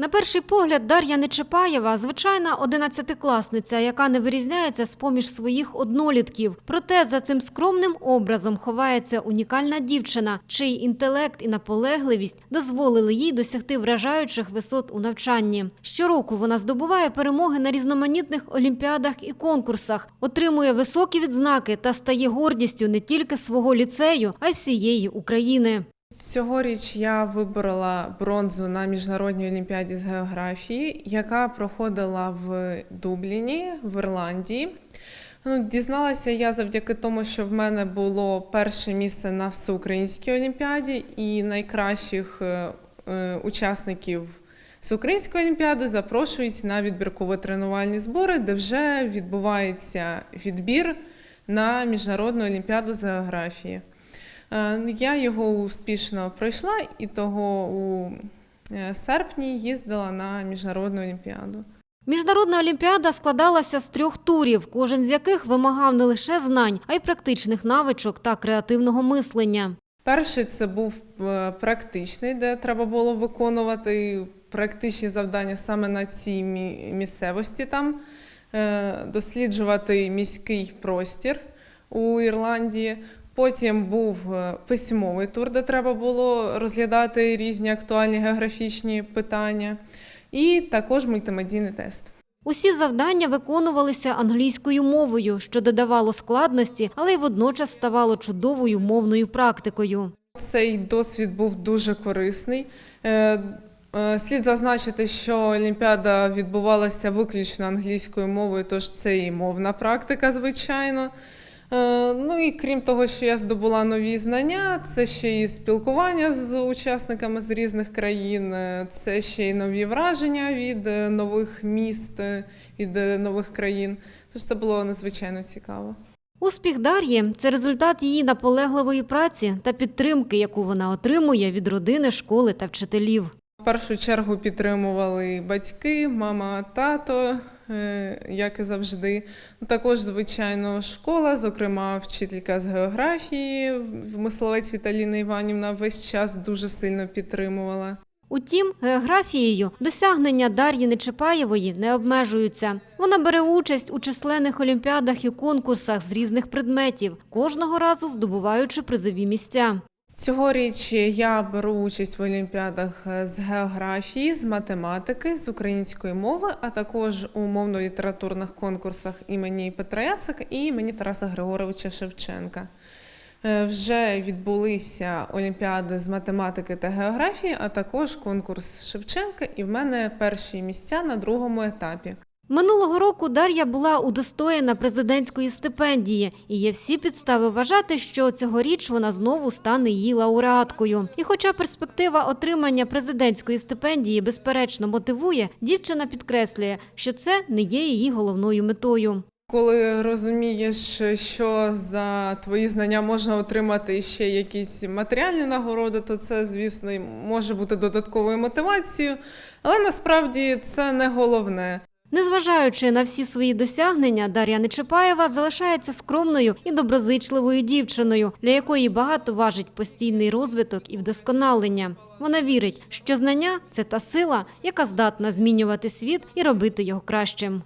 На перший погляд, Дар'я Нечепаєва – звичайна одинадцятикласниця, яка не вирізняється з-поміж своїх однолітків. Проте за цим скромним образом ховається унікальна дівчина, чий інтелект і наполегливість дозволили їй досягти вражаючих висот у навчанні. Щороку вона здобуває перемоги на різноманітних олімпіадах і конкурсах, отримує високі відзнаки та стає гордістю не тільки свого ліцею, а й всієї України. Цьогоріч я виборола бронзу на міжнародній олімпіаді з географії, яка проходила в Дубліні в Ірландії. Ну, Дізналася я завдяки тому, що в мене було перше місце на всеукраїнській олімпіаді, і найкращих е, е, учасників всеукраїнської олімпіади запрошують на відбірково-тренувальні збори, де вже відбувається відбір на міжнародну олімпіаду з географії. Е, Я його успішно пройшла і того у е, серпні їздила на міжнародну олімпіаду. Міжнародна олімпіада складалася з трьох турів, кожен з яких вимагав не лише знань, а й практичних навичок та креативного мислення. Перший це був е, практичний, де треба було виконувати практичні завдання саме на цій місцевості там, досліджувати міський простір у Ірландії. Потім був е, письмовий тур, де треба було розглядати різні актуальні географічні питання, і також мультимедійний тест. Усі завдання виконувалися англійською мовою, що додавало складності, але й водночас ставало чудовою мовною практикою. Цей досвід був дуже корисний. Е, е, Слід зазначити, що Олімпіада відбувалася виключно англійською мовою, тож це і мовна практика, звичайно. Е, Ну і крім того, що я здобула нові знання, це ще і спілкування з учасниками з різних країн, е, це ще й нові враження від е, нових міст, від нових країн. Тож це було надзвичайно цікаво. Успіх Дар'ї – це результат її наполегливої праці та підтримки, яку вона отримує від родини, школи та вчителів. В першу чергу підтримували батьки, мама, тато, як і завжди. Також, звичайно, школа, зокрема, вчителька з географії, мисловець Віталіна Іванівна весь час дуже сильно підтримувала. Утім, географією досягнення Дар'ї Нечепаєвої не обмежуються. Вона бере участь у численних олімпіадах і конкурсах з різних предметів, кожного разу здобуваючи призові місця. Цьогоріч я беру участь в олімпіадах з географії, з математики, з української мови, а також у мовно-літературних конкурсах імені Петра Яцика і імені Тараса Григоровича Шевченка. Е, Вже відбулися олімпіади з математики та географії, а також конкурс Шевченка, і в мене перші місця на другому етапі. Минулого року Дар'я була удостоєна президентської стипендії, і є всі підстави вважати, що цьогоріч вона знову стане її лауреаткою. І хоча перспектива отримання президентської стипендії безперечно мотивує, дівчина підкреслює, що це не є її головною метою. Коли розумієш, що за твої знання можна отримати ще якісь матеріальні нагороди, то це, звісно, може бути додатковою мотивацією, але насправді це не головне. Незважаючи на всі свої досягнення, Дар'я Нечипаєва залишається скромною і доброзичливою дівчиною, для якої багато важить постійний розвиток і вдосконалення. Вона вірить, що знання це та сила, яка здатна змінювати світ і робити його кращим.